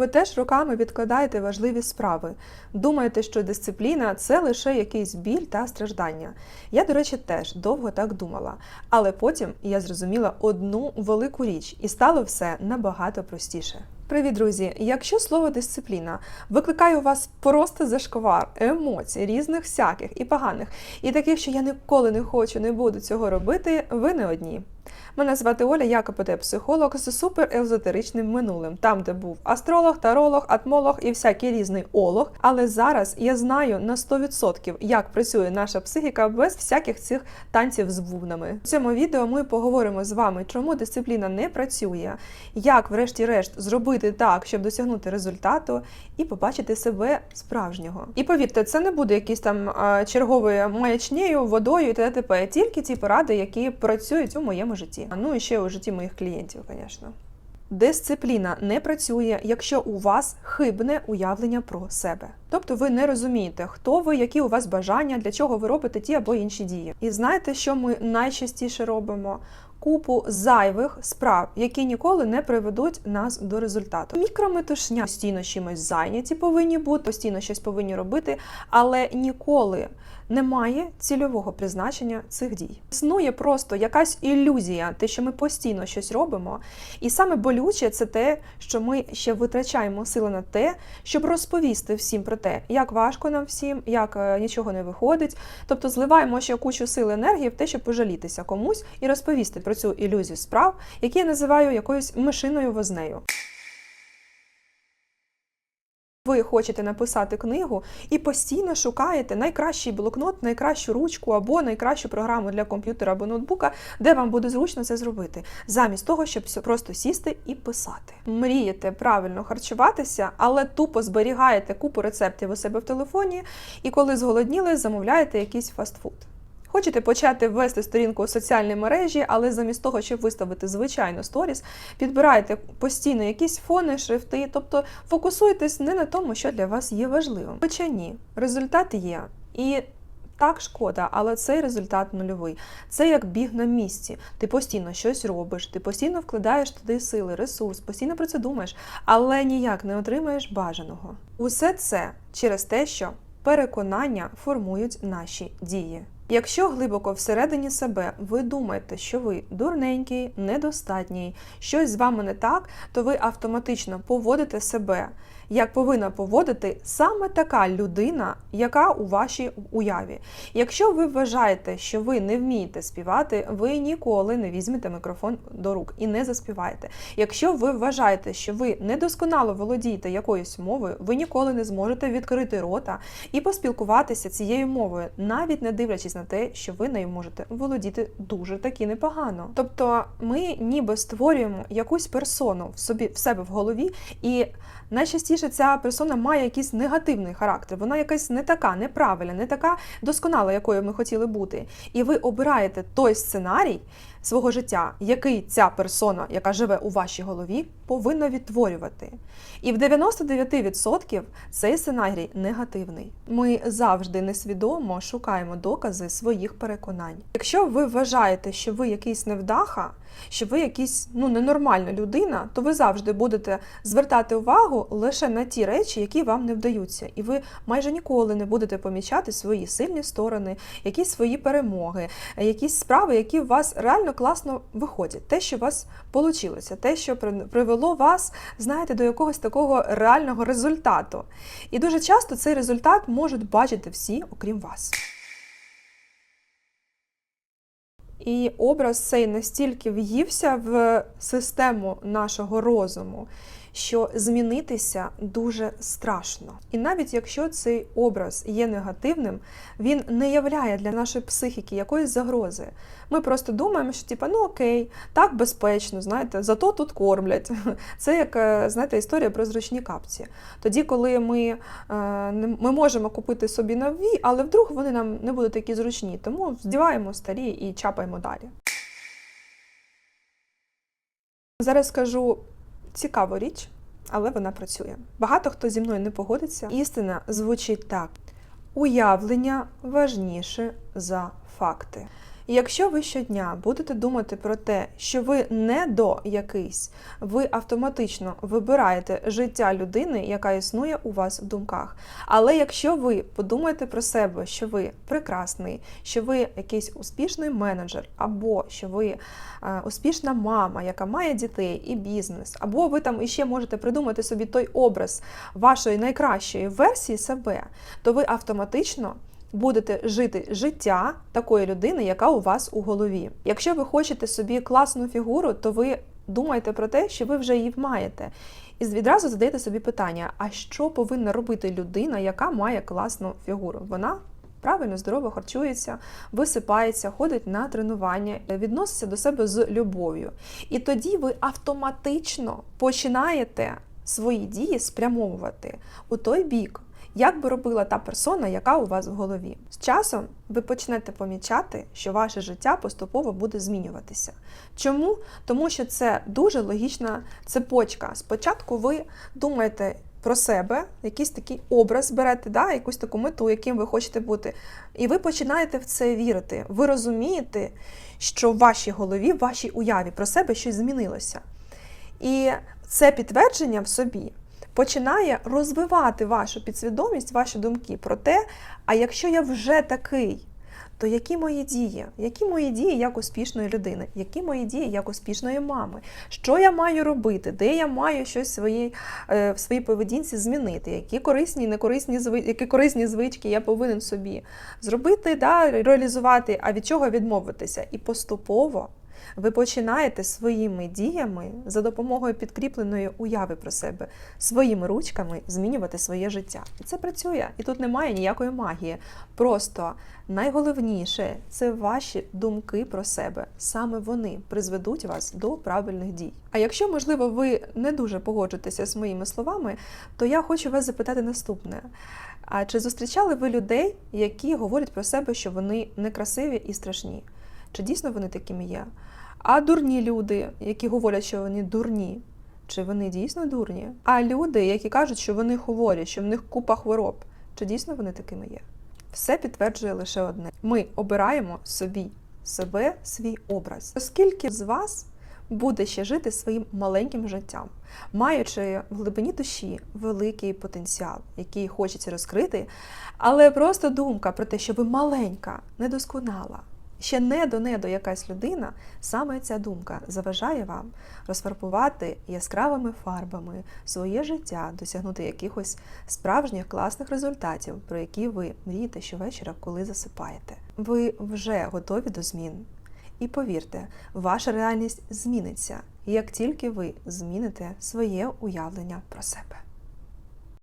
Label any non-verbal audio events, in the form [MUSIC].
Ви теж роками відкладаєте важливі справи. Думаєте, що дисципліна це лише якийсь біль та страждання. Я, до речі, теж довго так думала. Але потім я зрозуміла одну велику річ, і стало все набагато простіше. Привіт, друзі! Якщо слово дисципліна викликає у вас просто зашквар емоцій, різних всяких і поганих, і таких, що я ніколи не хочу, не буду цього робити, ви не одні. Мене звати Оля, я КПТ-психолог з суперезотеричним минулим, там, де був астролог, таролог, атмолог і всякий різний олог. Але зараз я знаю на 100% як працює наша психіка без всяких цих танців з бубнами. В цьому відео ми поговоримо з вами, чому дисципліна не працює, як, врешті-решт, зробити так, щоб досягнути результату, і побачити себе справжнього. І повірте, це не буде якийсь там черговою маячнею, водою і т.д. Тільки ті поради, які працюють у моєму житті. Ну і ще у житті моїх клієнтів, звісно. Дисципліна не працює, якщо у вас хибне уявлення про себе. Тобто ви не розумієте, хто ви, які у вас бажання, для чого ви робите ті або інші дії. І знаєте, що ми найчастіше робимо? Купу зайвих справ, які ніколи не приведуть нас до результату. Мікрометушня постійно чимось зайняті повинні бути, постійно щось повинні робити, але ніколи немає цільового призначення цих дій. Існує просто якась ілюзія, те, що ми постійно щось робимо. І саме болюче це те, що ми ще витрачаємо сили на те, щоб розповісти всім про те, як важко нам всім, як е, нічого не виходить. Тобто зливаємо ще кучу сил енергії в те, щоб пожалітися комусь і розповісти про цю ілюзію справ, які я називаю якоюсь мишиною вознею. Ви хочете написати книгу і постійно шукаєте найкращий блокнот, найкращу ручку або найкращу програму для комп'ютера або ноутбука, де вам буде зручно це зробити, замість того, щоб просто сісти і писати. Мрієте правильно харчуватися, але тупо зберігаєте купу рецептів у себе в телефоні, і коли зголодніли, замовляєте якийсь фастфуд. Хочете почати ввести сторінку у соціальній мережі, але замість того, щоб виставити звичайно сторіс, підбираєте постійно якісь фони, шрифти, тобто фокусуєтесь не на тому, що для вас є важливим. Хоча ні, результат є. І так шкода, але цей результат нульовий. Це як біг на місці. Ти постійно щось робиш, ти постійно вкладаєш туди сили, ресурс, постійно про це думаєш, але ніяк не отримаєш бажаного. Усе це через те, що переконання формують наші дії. Якщо глибоко всередині себе ви думаєте, що ви дурненький, недостатній, щось з вами не так, то ви автоматично поводите себе, як повинна поводити саме така людина, яка у вашій уяві. Якщо ви вважаєте, що ви не вмієте співати, ви ніколи не візьмете мікрофон до рук і не заспіваєте. Якщо ви вважаєте, що ви недосконало володієте якоюсь мовою, ви ніколи не зможете відкрити рота і поспілкуватися цією мовою, навіть не дивлячись на те, що ви нею можете володіти дуже таки непогано. Тобто ми ніби створюємо якусь персону в собі в себе в голові, і найчастіше ця персона має якийсь негативний характер. Вона якась не така, неправильна, не така досконала, якою ми хотіли бути. І ви обираєте той сценарій свого життя, який ця персона, яка живе у вашій голові, повинна відтворювати. І в 99% цей сценарій негативний. Ми завжди несвідомо шукаємо докази своїх переконань. Якщо ви вважаєте, що ви якийсь невдаха, що ви якийсь ну ненормальна людина, то ви завжди будете звертати увагу лише на ті речі, які вам не вдаються, і ви майже ніколи не будете помічати свої сильні сторони, якісь свої перемоги, якісь справи, які у вас реально класно виходять, те, що у вас вийшло, те, що при- привело вас, знаєте, до якогось такого реального результату. І дуже часто цей результат можуть бачити всі, окрім вас. І образ цей настільки в'ївся в систему нашого розуму, що змінитися дуже страшно. І навіть якщо цей образ є негативним, він не являє для нашої психіки якоїсь загрози. Ми просто думаємо, що типа, ну окей, так безпечно, знаєте, зато тут кормлять. [LAUGHS] Це як е, знаєте, історія про зручні капці. Тоді, коли ми, е, ми можемо купити собі нові, але вдруг вони нам не будуть такі зручні, тому вдіваємо старі і чапаємо далі. Зараз скажу цікаву річ, але вона працює. Багато хто зі мною не погодиться. Істина звучить так: уявлення важніше за факти. І якщо ви щодня будете думати про те, що ви не до якийсь, ви автоматично вибираєте життя людини, яка існує у вас в думках. Але якщо ви подумаєте про себе, що ви прекрасний, що ви якийсь успішний менеджер, або що ви е, успішна мама, яка має дітей і бізнес, або ви там іще можете придумати собі той образ вашої найкращої версії себе, то ви автоматично будете жити життя такої людини, яка у вас у голові. Якщо ви хочете собі класну фігуру, то ви думаєте про те, що ви вже її маєте. І відразу задаєте собі питання: а що повинна робити людина, яка має класну фігуру? Вона правильно здорово харчується, висипається, ходить на тренування, відноситься до себе з любов'ю. І тоді ви автоматично починаєте свої дії спрямовувати у той бік, як би робила та персона, яка у вас в голові. З часом ви почнете помічати, що ваше життя поступово буде змінюватися. Чому? Тому що це дуже логічна цепочка. Спочатку ви думаєте. Про себе, якийсь такий образ берете, да, якусь таку мету, яким ви хочете бути. І ви починаєте в це вірити. Ви розумієте, що в вашій голові, в вашій уяві про себе щось змінилося. І це підтвердження в собі починає розвивати вашу підсвідомість, ваші думки про те, а якщо я вже такий, то які мої дії? Які мої дії як успішної людини? Які мої дії як успішної мами? Що я маю робити? Де я маю щось в своїй, е, в своїй поведінці змінити? Які корисні, некорисні які корисні звички я повинен собі зробити, да, реалізувати, а від чого відмовитися? І поступово ви починаєте своїми діями за допомогою підкріпленої уяви про себе своїми ручками змінювати своє життя. І це працює, і тут немає ніякої магії. Просто найголовніше це ваші думки про себе. Саме вони призведуть вас до правильних дій. А якщо, можливо, ви не дуже погоджуєтеся з моїми словами, то я хочу вас запитати наступне. А чи зустрічали ви людей, які говорять про себе, що вони некрасиві і страшні? Чи дійсно вони такими є? А дурні люди, які говорять, що вони дурні, чи вони дійсно дурні? А люди, які кажуть, що вони хворі, що в них купа хвороб, чи дійсно вони такими є? Все підтверджує лише одне: ми обираємо собі себе, свій образ. Оскільки з вас буде ще жити своїм маленьким життям, маючи в глибині душі великий потенціал, який хочеться розкрити, але просто думка про те, що ви маленька, недосконала, ще не до недо якась людина, саме ця думка заважає вам розфарбувати яскравими фарбами своє життя, досягнути якихось справжніх класних результатів, про які ви мрієте щовечора, коли засипаєте. Ви вже готові до змін. І повірте, ваша реальність зміниться, як тільки ви зміните своє уявлення про себе.